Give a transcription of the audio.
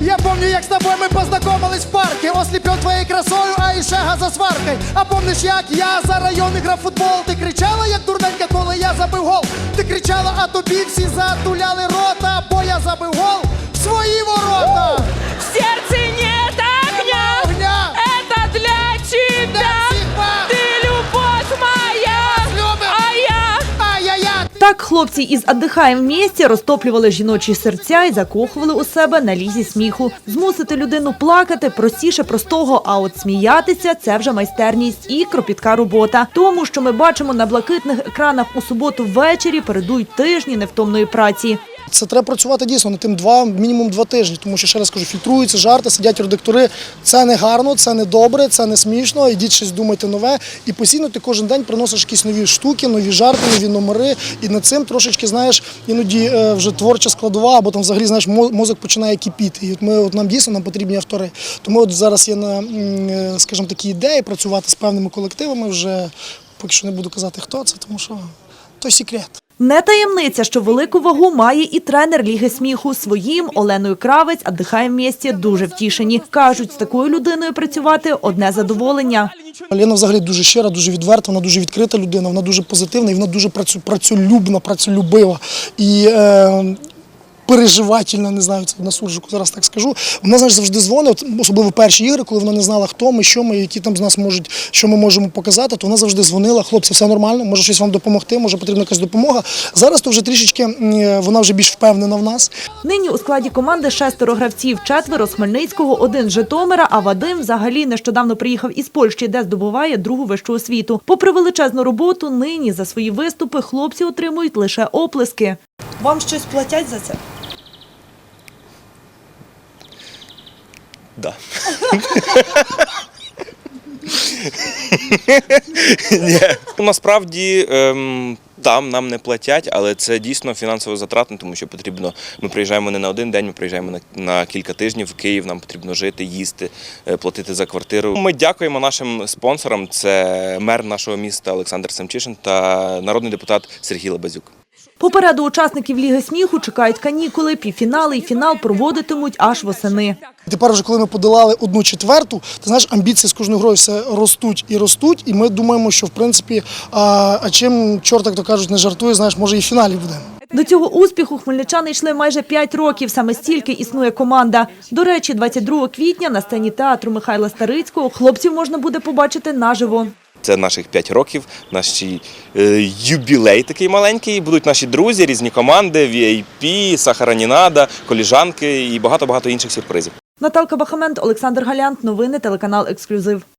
Я помню, як з тобою ми познайомились в парке Осліпив твоєю красою, а іще газосваркой А помниш, як я за район грав футбол? Ти кричала, як дурненька, коли я забив гол? Ти кричала, а тобі всі затуляли рота Бо я забив гол хлопці із «Отдихаєм вместе» розтоплювали жіночі серця і закохували у себе на лізі сміху. Змусити людину плакати простіше простого, а от сміятися – це вже майстерність і кропітка робота. Тому, що ми бачимо на блакитних екранах у суботу ввечері, передують тижні невтомної праці. Це треба працювати дійсно над тим два, мінімум два тижні, тому що ще раз кажу, фільтруються жарти, сидять редактори. Це не гарно, це не добре, це не смішно. Ідіть щось думайте нове. І постійно ти кожен день приносиш якісь нові штуки, нові жарти, нові номери. І над цим трошечки, знаєш, іноді е, вже творча складова, або там взагалі знаєш, мозок починає кипіти. І от ми от нам дійсно нам потрібні автори. Тому от зараз є на, е, скажімо, такі ідеї працювати з певними колективами. Вже поки що не буду казати, хто це, тому що то секрет. Не таємниця, що велику вагу має і тренер Ліги сміху. Своїм Оленою Кравець «Отдихаєм місті дуже втішені. Кажуть, з такою людиною працювати – одне задоволення. Лена взагалі дуже щира, дуже відверта, вона дуже відкрита людина, вона дуже позитивна і вона дуже працю, працелюбна, працюлюбива. І е, переживательна, не знаю, це на суржику зараз так скажу. Вона знаєш, завжди дзвонить, особливо перші ігри, коли вона не знала, хто ми, що ми, які там з нас можуть, що ми можемо показати, то вона завжди дзвонила. Хлопці, все нормально, може щось вам допомогти, може потрібна якась допомога. Зараз то вже трішечки е, вона вже більш впевнена в нас. Нині у складі команди шестеро гравців, четверо з Хмельницького, один з Житомира, а Вадим взагалі нещодавно приїхав із Польщі, де здобуває другу вищу освіту. Попри величезну роботу, нині за свої виступи хлопці отримують лише оплески. Вам щось платять за це? Да. Ні. Насправді ем, там нам не платять, але це дійсно фінансово затратно, тому що потрібно. Ми приїжджаємо не на один день, ми приїжджаємо на, на кілька тижнів в Київ. Нам потрібно жити, їсти, е, платити за квартиру. Ми дякуємо нашим спонсорам. Це мер нашого міста Олександр Семчишин та народний депутат Сергій Лебезюк. Попереду учасників Ліги сміху чекають канікули, півфінали і фінал проводитимуть аж восени. Тепер, вже коли ми подолали одну четверту, ти знаєш, амбіції з кожною грою все ростуть і ростуть. І ми думаємо, що в принципі, а, а чим чорт, як то кажуть, не жартує, знаєш, може і в фіналі будемо. До цього успіху хмельничани йшли майже 5 років. Саме стільки існує команда. До речі, 22 квітня на сцені театру Михайла Старицького хлопців можна буде побачити наживо. Це наших 5 років, наш е, юбілей такий маленький. Будуть наші друзі, різні команди, VIP, Сахара Нінада, коліжанки і багато-багато інших сюрпризів. Наталка Бахамент, Олександр Галянт. Новини телеканал Ексклюзив.